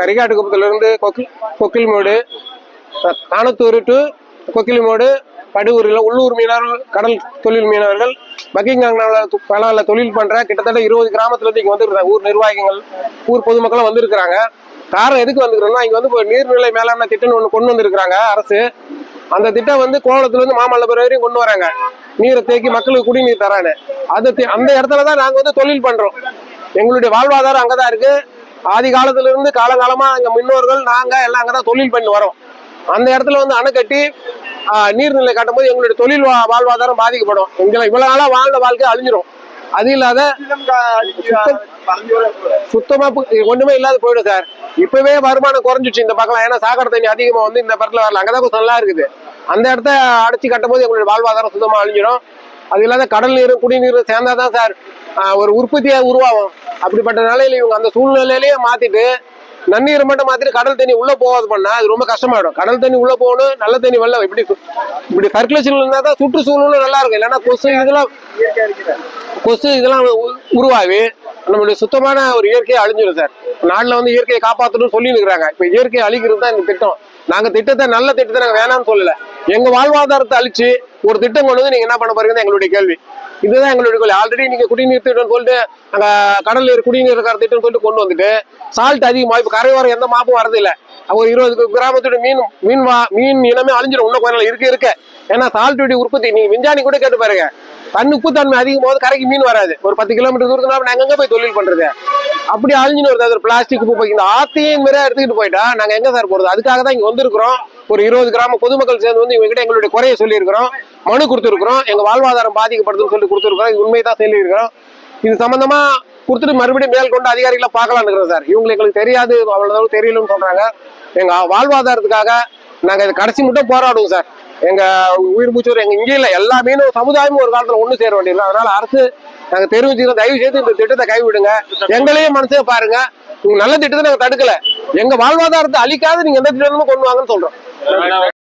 கரிகாட்டு குப்பத்துலேருந்து கொக்கில் கொக்கில்மேடு காணத்தூர் டு கொக்கிலிமேடு படுவூரில் உள்ளூர் மீனவர்கள் கடல் தொழில் மீனவர்கள் பக்கிங்காங் பலாவில் தொழில் பண்ணுற கிட்டத்தட்ட இருபது கிராமத்துலேருந்து இங்கே வந்துருக்காங்க ஊர் நிர்வாகிகள் ஊர் பொதுமக்களும் வந்திருக்கிறாங்க. காரணம் எதுக்கு வந்துருக்குறோம்னா இங்கே வந்து இப்போ நீர்நிலை மேலாண்மை திட்டம்னு ஒன்று கொண்டு வந்திருக்கிறாங்க அரசு. அந்த திட்டம் வந்து கோலத்துலேருந்து மாமல்லபுரம் வரையும் கொண்டு வராங்க. நீரை தேக்கி மக்களுக்கு குடிநீர் தரானு அது அந்த இடத்துல தான் நாங்கள் வந்து தொழில் பண்ணுறோம் எங்களுடைய வாழ்வாதாரம் அங்கே தான் இருக்கு. ஆதி காலத்துல இருந்து காலங்காலமா எங்க முன்னோர்கள் நாங்க எல்லாம் அங்கதான் தொழில் பண்ணி வரோம். அந்த இடத்துல வந்து அணை கட்டி ஆஹ், நீர்நிலை காட்டும்போது எங்களுடைய தொழில் வா- வாழ்வாதாரம் பாதிக்கப்படும். எங்களை இவ்வளவு நாளா வாழ்ந்த வாழ்க்கை அழிஞ்சிரும். அது இல்லாத சுத்தமா ஒண்ணுமே இல்லாத போயிடும் சார். இப்பவே வருமானம் குறைஞ்சிச்சு இந்த பக்கம் ஏன்னா சாக்கடை தண்ணி அதிகமா வந்து இந்த பக்கத்துல வரல. அங்கதான் கொஞ்சம் நல்லா இருக்குது. அந்த இடத்த அடைச்சி கட்டும் போது எங்களுடைய வாழ்வாதாரம் சுத்தமா அழிஞ்சிடும் அது இல்லாத கடல் நீரும் குடிநீரும் சேர்ந்தாதான் சார் ஒரு உற்பத்தியா உருவாகும். அப்படிப்பட்ட நிலையில இவங்க அந்த சூழ்நிலையிலேயே மாத்திட்டு நன்னீர் மட்டும் மாத்திட்டு கடல் தண்ணி உள்ள போகாது பண்ணா அது ரொம்ப கஷ்டமாயிடும். கடல் தண்ணி உள்ள போகணும் நல்ல தண்ணி வெள்ள இப்படி இப்படி சர்க்குலேஷன் இருந்தா தான் சுற்றுச்சூழலும் நல்லா இருக்கும். இல்லைன்னா கொசு இதெல்லாம் கொசு இதெல்லாம் உருவாகி நம்மளுடைய சுத்தமான ஒரு இயற்கையை அழிஞ்சிடும் சார். நாட்டில் வந்து இயற்கையை காப்பாற்றணும்னு சொல்லி இருக்கிறாங்க. இப்போ இயற்கையை அழிக்கிறது தான் இந்த திட்டம். நாங்க திட்டத்தை நல்ல திட்டத்தை நாங்க வேணாம்னு சொல்லல. எங்க வாழ்வாதாரத்தை அழிச்சு ஒரு திட்டம் கொண்டு வந்து நீங்க என்ன பண்ண போறீங்கன்னு எங்களுடைய கேள்வி. இதுதான் எங்களுடைய கேள்வி ஆல்ரெடி நீங்க குடிநீர் திட்டம் சொல்லிட்டு நாங்க கடல் குடிநீர் இருக்கிற திட்டம் சொல்லிட்டு கொண்டு வந்துட்டு சால்ட் அதிகமா இப்ப கரையோரம் எந்த மாப்பும் வரதில்லை ஒரு இருபது கிராமத்துடைய மீன் மீன் வா மீன் இனமே அழிஞ்சிடும் இன்னும் கொஞ்சம் நாள் இருக்க இருக்க. ஏன்னா சால்ட்டுடைய உற்பத்தி நீங்க விஞ்ஞானி கூட கேட்டு பாருங்க. தன் உப்புத்தன்மை அதிகம் போது கரைக்கு மீன் வராது. ஒரு பத்து கிலோமீட்டர் தூரத்துனா நாங்கள் எங்க போய் தொழில் பண்றது? அப்படி அழிஞ்சுன்னு வருது அது பிளாஸ்டிக் உப்பு இந்த ஆத்தையும் மீறா எடுத்துக்கிட்டு போயிட்டா நாங்க எங்க சார் போறது? அதுக்காக தான் இங்க வந்திருக்கிறோம். ஒரு இருபது கிராம பொதுமக்கள் சேர்ந்து வந்து இவங்க கிட்ட எங்களுடைய குறைய சொல்லியிருக்கிறோம். மனு கொடுத்துருக்குறோம். எங்க வாழ்வாதாரம் பாதிக்கப்படுதுன்னு சொல்லி கொடுத்துருக்குறோம். இது உண்மைதான் சொல்லியிருக்கிறோம். இது சம்பந்தமா கொடுத்துட்டு மறுபடியும் மேற்கொண்டு அதிகாரிகளை பார்க்கலான்னு இருக்கிறோம் சார். இவங்களுக்கு எங்களுக்கு தெரியாது. அவ்வளவு தெரியலன்னு சொல்றாங்க. எங்க வாழ்வாதாரத்துக்காக நாங்க இது கடைசி மட்டும் போராடுவோம் சார். எங்க உயிர் மூச்சு எங்க இங்கே இல்லை. எல்லா மீனும் சமுதாயமும் ஒரு காலத்துல ஒண்ணு சேர வேண்டியது அதனால அரசு நாங்க தெரிவிச்சுக்கிறோம் தயவு செய்து இந்த திட்டத்தை கைவிடுங்க. எங்களையும் மனசே பாருங்க. உங்க நல்ல திட்டத்தை நாங்க தடுக்கல. எங்க வாழ்வாதாரத்தை அழிக்காத. நீங்க எந்த திட்டமும் கொண்டு வாங்கன்னு சொல்றோம். não, não.